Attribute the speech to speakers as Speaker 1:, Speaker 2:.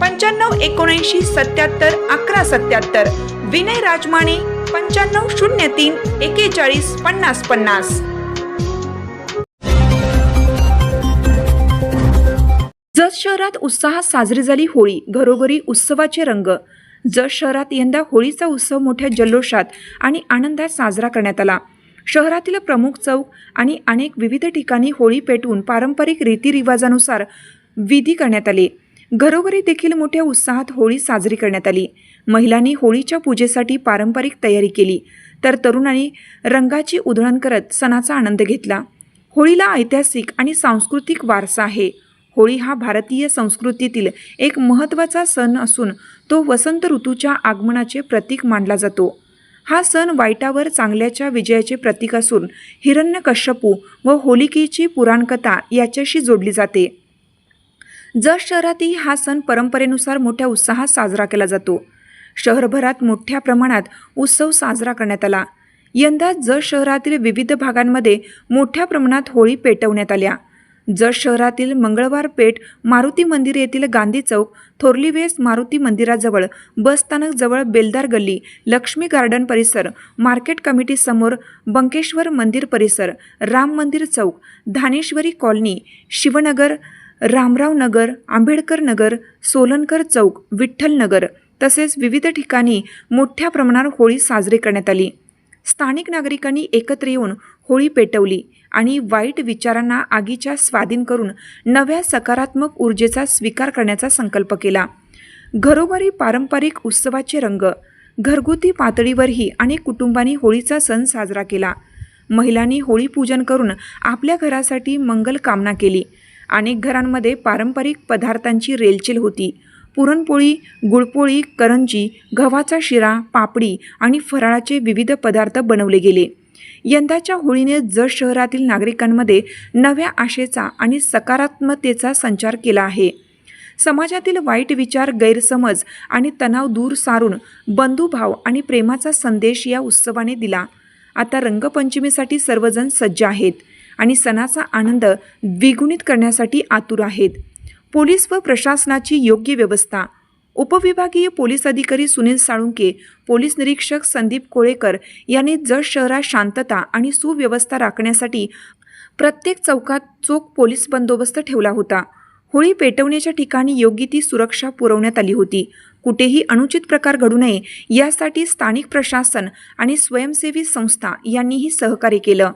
Speaker 1: पंच्याण्णव एकोणऐंशी सत्याहत्तर अकरा सत्याहत्तर. विनय राजमाने पंच्याण्णव शून्य तीन एकेचाळीस पन्नास पन्नास. जत शहरात उत्साहात साजरी झाली होळी घरोघरी उत्सवाचे रंग. जत शहरात यंदा होळीचा उत्सव मोठ्या जल्लोषात आणि आनंदात साजरा करण्यात आला. शहरातील प्रमुख चौक आणि अनेक विविध ठिकाणी होळी पेटवून पारंपरिक रीतिरिवाजानुसार विधी करण्यात आले. घरोघरी देखील मोठ्या उत्साहात होळी साजरी करण्यात आली. महिलांनी होळीच्या पूजेसाठी पारंपरिक तयारी केली. तर तरुणांनी रंगाची उधळण करत सणाचा आनंद घेतला. होळीला ऐतिहासिक आणि सांस्कृतिक वारसा आहे. होळी हा भारतीय संस्कृतीतील एक महत्त्वाचा सण असून तो वसंत ऋतूच्या आगमनाचे प्रतीक मानला जातो. हा सण वाईटावर चांगल्याच्या विजयाचे प्रतीक असून हिरण्यकश्यपू व होलिकेची पुराणकथा याच्याशी जोडली जाते. जत शहरातही हा सण परंपरेनुसार मोठ्या उत्साहात साजरा केला जातो. शहरभरात मोठ्या प्रमाणात उत्सव साजरा करण्यात आला. यंदा जत शहरातील विविध भागांमध्ये मोठ्या प्रमाणात होळी पेटवण्यात आल्या. जत शहरातील मंगळवार पेठ मारुती मंदिर येथील गांधी चौक थोरली वेस मारुती मंदिराजवळ बसस्थानकजवळ बेलदार गल्ली लक्ष्मी गार्डन परिसर मार्केट कमिटी समोर बंकेश्वर मंदिर परिसर राम मंदिर चौक धानेश्वरी कॉलनी शिवनगर रामराव नगर आंबेडकर नगर सोलनकर चौक विठ्ठल नगर तसेच विविध ठिकाणी मोठ्या प्रमाणावर होळी साजरी करण्यात आली. स्थानिक नागरिकांनी एकत्र येऊन होळी पेटवली आणि वाईट विचारांना आगीच्या स्वाधीन करून नव्या सकारात्मक ऊर्जेचा स्वीकार करण्याचा संकल्प केला. घरोघरी पारंपरिक उत्सवाचे रंग घरगुती पातळीवरही अनेक कुटुंबांनी होळीचा सण साजरा केला. महिलांनी होळी पूजन करून आपल्या घरासाठी मंगल कामना केली. अनेक घरांमध्ये पारंपरिक पदार्थांची रेलचेल होती. पुरणपोळी गुळपोळी करंजी गव्हाचा शिरा पापडी आणि फराळाचे विविध पदार्थ बनवले गेले. यंदाच्या होळीने जत शहरातील नागरिकांमध्ये नव्या आशेचा आणि सकारात्मकतेचा संचार केला आहे. समाजातील वाईट विचार गैरसमज आणि तणाव दूर सारून बंधुभाव आणि प्रेमाचा संदेश या उत्सवाने दिला. आता रंगपंचमीसाठी सर्वजण सज्ज आहेत. आणि सणाचा आनंद द्विगुणित करण्यासाठी आतुर आहेत. पोलीस व प्रशासनाची योग्य व्यवस्था. उपविभागीय पोलीस अधिकारी सुनील साळुंके पोलीस निरीक्षक संदीप कोळेकर यांनी जत शहरात शांतता आणि सुव्यवस्था राखण्यासाठी प्रत्येक चौकात चोख पोलीस बंदोबस्त ठेवला होता. होळी पेटवण्याच्या ठिकाणी योग्य ती सुरक्षा पुरवण्यात आली होती. कुठेही अनुचित प्रकार घडू नये यासाठी स्थानिक प्रशासन आणि स्वयंसेवी संस्था यांनीही सहकार्य केलं.